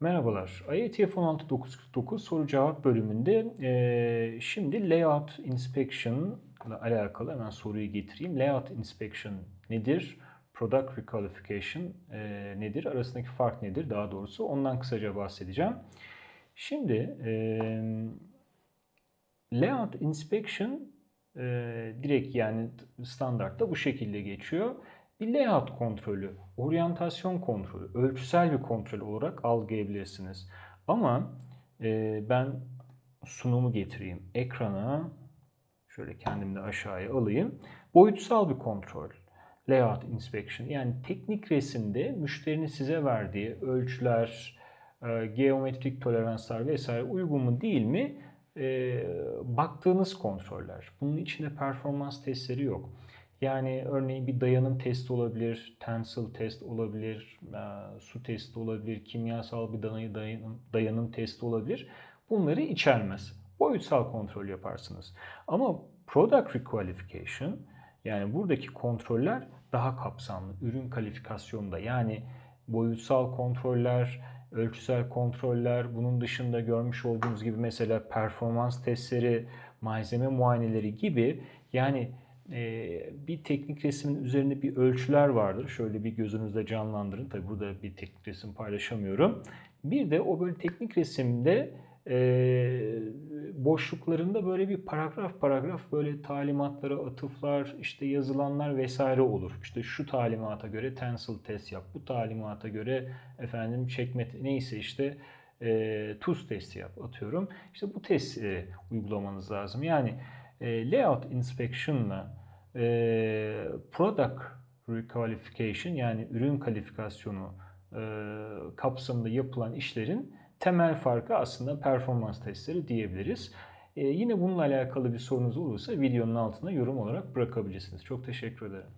Merhabalar. IETF 16949 soru cevap bölümünde eee, şimdi layout inspection ile alakalı hemen soruyu getireyim. Layout inspection nedir? Product requalification eee, nedir? Arasındaki fark nedir? Daha doğrusu ondan kısaca bahsedeceğim. Şimdi eee, layout inspection eee, direkt yani standartta bu şekilde geçiyor. Bir layout kontrolü, oryantasyon kontrolü, ölçüsel bir kontrol olarak algılayabilirsiniz. Ama e, ben sunumu getireyim ekrana. Şöyle kendimi aşağıya alayım. Boyutsal bir kontrol. Layout inspection yani teknik resimde müşterinin size verdiği ölçüler, e, geometrik toleranslar vesaire uygun mu değil mi e, baktığınız kontroller. Bunun içinde performans testleri yok. Yani örneğin bir dayanım testi olabilir, tensile test olabilir, e, su testi olabilir, kimyasal bir dayanım, dayanım, testi olabilir. Bunları içermez. Boyutsal kontrol yaparsınız. Ama product requalification yani buradaki kontroller daha kapsamlı. Ürün kalifikasyonda yani boyutsal kontroller, ölçüsel kontroller, bunun dışında görmüş olduğunuz gibi mesela performans testleri, malzeme muayeneleri gibi yani bir teknik resmin üzerinde bir ölçüler vardır. Şöyle bir gözünüzde canlandırın. Tabi burada bir teknik resim paylaşamıyorum. Bir de o böyle teknik resimde e, boşluklarında böyle bir paragraf paragraf böyle talimatlara atıflar, işte yazılanlar vesaire olur. İşte şu talimata göre tensile test yap, bu talimata göre efendim çekme neyse işte e, tuz testi yap atıyorum. İşte bu testi uygulamanız lazım. Yani e, layout inspection'la e, product requalification yani ürün kalifikasyonu e, kapsamında yapılan işlerin temel farkı aslında performans testleri diyebiliriz. E, yine bununla alakalı bir sorunuz olursa videonun altına yorum olarak bırakabilirsiniz. Çok teşekkür ederim.